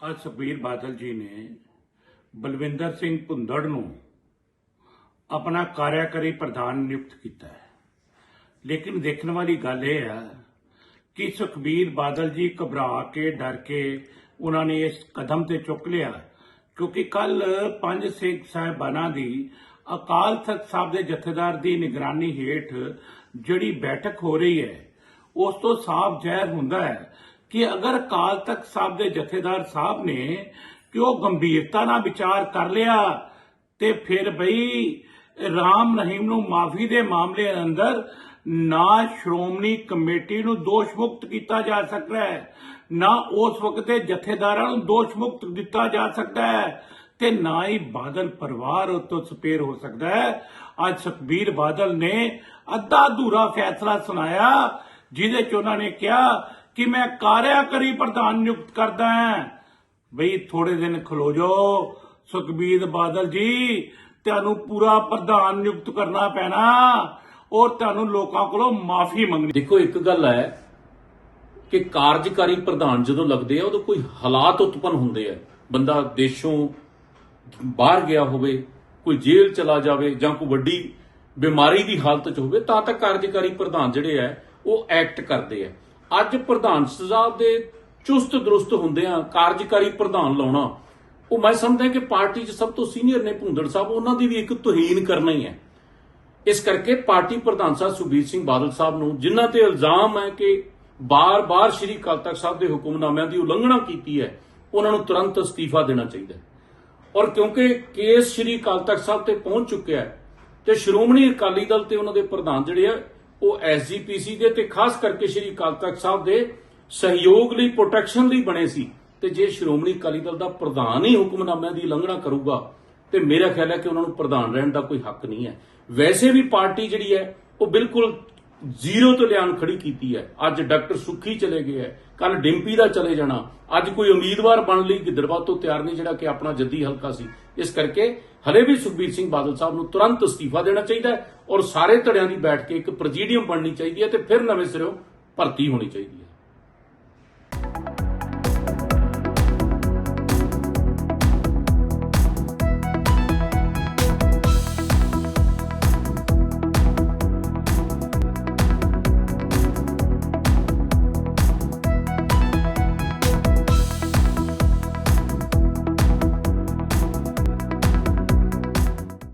ਅੱਜ ਸੁਖਬੀਰ ਬਾਦਲ ਜੀ ਨੇ ਬਲਵਿੰਦਰ ਸਿੰਘ ਭੁੰਦੜ ਨੂੰ ਆਪਣਾ ਕਾਰਿਆਕਾਰੀ ਪ੍ਰਧਾਨ ਨਿਯੁਕਤ ਕੀਤਾ ਹੈ। ਲੇਕਿਨ ਦੇਖਣ ਵਾਲੀ ਗੱਲ ਇਹ ਹੈ ਕਿ ਸੁਖਬੀਰ ਬਾਦਲ ਜੀ ਘਬਰਾ ਕੇ, ਡਰ ਕੇ ਉਹਨਾਂ ਨੇ ਇਸ ਕਦਮ ਤੇ ਚੁੱਕ ਲਿਆ, ਕਿਉਂਕਿ ਕੱਲ ਪੰਜ ਸਿੱਖ ਸਾਹਿਬਾਨਾਂ ਦੀ ਅਕਾਲ ਤਖਤ ਸਾਹਿਬ ਦੇ ਜਥੇਦਾਰ ਦੀ ਨਿਗਰਾਨੀ ਹੇਠ ਜਿਹੜੀ ਬੈਠਕ ਹੋ ਰਹੀ ਹੈ, ਉਸ ਤੋਂ ਸਾਫ਼ ਜ਼ਾਹਿਰ ਹੁੰਦਾ ਹੈ ਕਿ ਅਗਰ ਅਕਾਲ ਤਖਤ ਸਾਹਿਬ ਦੇ ਜਥੇਦਾਰ ਸਾਹਿਬ ਨੇ ਕਿ ਉਹ ਗੰਭੀਰਤਾ ਨਾਲ ਵਿਚਾਰ ਕਰ ਲਿਆ, ਤੇ ਫਿਰ ਬਈ ਰਾਮ ਰਹੀਮ ਨੂੰ ਮਾਫੀ ਦੇ ਮਾਮਲੇ ਅੰਦਰ ਨਾ ਸ਼੍ਰੋਮਣੀ ਕਮੇਟੀ ਨੂੰ ਦੋਸ਼ ਕੀਤਾ ਜਾ ਸਕਦਾ ਹੈ, ਨਾ ਉਸ ਵਕਤ ਦੇ ਜਥੇਦਾਰਾਂ ਨੂੰ ਦੋਸ਼ ਮੁਕਤ ਦਿੱਤਾ ਜਾ ਸਕਦਾ ਹੈ, ਤੇ ਨਾ ਹੀ ਬਾਦਲ ਪਰਿਵਾਰ ਉਤੋਂ ਸਪੇਰ ਹੋ ਸਕਦਾ ਹੈ। ਅੱਜ ਸੁਖਬੀਰ ਬਾਦਲ ਨੇ ਅੱਧਾ ਅਧੂਰਾ ਫੈਸਲਾ ਸੁਣਾਇਆ, ਜਿਹਦੇ ਚ ਉਹਨਾਂ ਨੇ ਕਿਹਾ ਕਿ ਮੈਂ ਕਾਰਿਆਕਾਰੀ ਪ੍ਰਧਾਨ ਨਿਯੁਕਤ ਕਰਦਾ ਹਾਂ। ਬਈ ਥੋੜੇ ਦਿਨ ਖਲੋ ਜਾਓ, ਸੁਖਬੀਰ ਬਾਦਲ ਜੀ, ਤੁਹਾਨੂੰ ਪੂਰਾ ਪ੍ਰਧਾਨ ਨਿਯੁਕਤ ਕਰਨਾ ਪੈਣਾ ਔਰ ਤੁਹਾਨੂੰ ਲੋਕਾਂ ਕੋਲੋਂ ਮਾਫੀ ਮੰਗਣੀ। ਦੇਖੋ, ਇੱਕ ਗੱਲ ਹੈ ਕਿ ਕਾਰਜਕਾਰੀ ਪ੍ਰਧਾਨ ਜਦੋਂ ਲੱਗਦੇ ਆ, ਉਦੋਂ ਕੋਈ ਹਾਲਾਤ ਉਤਪਨ ਹੁੰਦੇ ਆ। ਬੰਦਾ ਦੇਸ਼ੋਂ ਬਾਹਰ ਗਿਆ ਹੋਵੇ, ਕੋਈ ਜੇਲ੍ਹ ਚਲਾ ਜਾਵੇ ਜਾਂ ਕੋਈ ਵੱਡੀ ਬਿਮਾਰੀ ਦੀ ਹਾਲਤ 'ਚ ਹੋਵੇ, ਤਾਂ ਤਾਂ ਕਾਰਜਕਾਰੀ ਪ੍ਰਧਾਨ ਜਿਹੜੇ ਆ, ਉਹ ਐਕਟ ਕਰਦੇ ਆ। ਅੱਜ ਪ੍ਰਧਾਨ ਸਾਹਿਬ ਦੇ ਚੁਸਤ ਦਰੁਸਤ ਹੁੰਦੇ ਆ, ਕਾਰਜਕਾਰੀ ਪ੍ਰਧਾਨ ਲਾਉਣਾ। ਉਹ ਮੈਂ ਸਮਝਦਾ ਕਿ ਪਾਰਟੀ 'ਚ ਸਭ ਤੋਂ ਸੀਨੀਅਰ ਨੇ ਭੁੰਦੜ ਸਾਹਿਬ, ਉਹਨਾਂ ਦੀ ਵੀ ਇੱਕ ਤੋਹੀਨ ਕਰਨਾ ਹੀ ਹੈ। ਇਸ ਕਰਕੇ ਪਾਰਟੀ ਪ੍ਰਧਾਨ ਸਾਹਿਬ ਸੁਖਬੀਰ ਸਿੰਘ ਬਾਦਲ ਸਾਹਿਬ ਨੂੰ, ਜਿਨ੍ਹਾਂ ਤੇ ਇਲਜ਼ਾਮ ਹੈ ਕਿ ਬਾਰ-ਬਾਰ ਸ਼੍ਰੀ ਅਕਾਲ ਤਖਤ ਸਾਹਿਬ ਦੇ ਹੁਕਮਨਾਮਿਆਂ ਦੀ ਉਲੰਘਣਾ ਕੀਤੀ ਹੈ, ਉਹਨਾਂ ਨੂੰ ਤੁਰੰਤ ਅਸਤੀਫਾ ਦੇਣਾ ਚਾਹੀਦਾ ਹੈ। ਔਰ ਕਿਉਂਕਿ ਕੇਸ ਸ਼੍ਰੀ ਅਕਾਲ ਤਖਤ ਸਾਹਿਬ ਤੇ ਪਹੁੰਚ ਚੁੱਕਿਆ ਹੈ, ਤੇ ਸ਼੍ਰੋਮਣੀ ਅਕਾਲੀ ਦਲ ਤੇ ਉਹਨਾਂ ਦੇ ਪ੍ਰਧਾਨ ਜਿਹੜੇ ਆ ਉਹ ਐਸਜੀਪੀਸੀ ਦੇ ਤੇ ਖਾਸ ਕਰਕੇ ਸ਼੍ਰੀ ਅਕਾਲ ਤਖਤ ਸਾਹਿਬ ਦੇ ਸਹਿਯੋਗ ਲਈ ਪ੍ਰੋਟੈਕਸ਼ਨ ਲਈ ਬਣੇ ਸੀ। ਤੇ ਜੇ ਸ਼੍ਰੋਮਣੀ ਅਕਾਲੀ ਦਲ ਦਾ ਪ੍ਰਧਾਨ ਹੀ ਹੁਕਮਨਾਮਿਆਂ ਦੀ ਉਲੰਘਣਾ ਕਰੂਗਾ, ਤੇ ਮੇਰਾ ਖਿਆਲ ਹੈ ਕਿ ਉਹਨਾਂ ਨੂੰ ਪ੍ਰਧਾਨ ਰਹਿਣ ਦਾ ਕੋਈ ਹੱਕ ਨਹੀਂ ਹੈ। ਵੈਸੇ ਵੀ ਪਾਰਟੀ ਜਿਹੜੀ ਹੈ, ਉਹ ਬਿਲਕੁਲ ਜ਼ੀਰੋ ਤੋਂ ਲਿਆਉਣ ਖੜੀ ਕੀਤੀ ਹੈ। ਅੱਜ ਡਾਕਟਰ ਸੁੱਖੀ ਚਲੇ ਗਏ ਹੈ। ਕੱਲ ਡਿੰਪੀ ਦਾ ਚਲੇ ਜਾਣਾ। ਅੱਜ ਕੋਈ ਉਮੀਦਵਾਰ ਬਣ ਲਈ ਗਿੱਦੜਬਾਦ ਤੋਂ ਤਿਆਰ ਨਹੀਂ, ਜਿਹੜਾ ਕਿ ਆਪਣਾ ਜੱਦੀ ਹਲਕਾ ਸੀ। ਇਸ ਕਰਕੇ ਹਲੇ ਵੀ ਸੁਖਬੀਰ ਸਿੰਘ ਬਾਦਲ ਸਾਹਿਬ ਨੂੰ ਤੁਰੰਤ ਅਸਤੀਫਾ ਦੇਣਾ ਚਾਹੀਦਾ ਹੈ ਔਰ ਸਾਰੇ ਧੜਿਆਂ ਦੀ ਬੈਠ ਕੇ ਇੱਕ ਪ੍ਰੈਜ਼ੀਡੀਅਮ ਬਣਨੀ ਚਾਹੀਦੀ ਹੈ ਤੇ ਫਿਰ ਨਵੇਂ ਸਿਰੋਂ ਭਰਤੀ ਹੋਣੀ ਚਾਹੀਦੀ ਹੈ।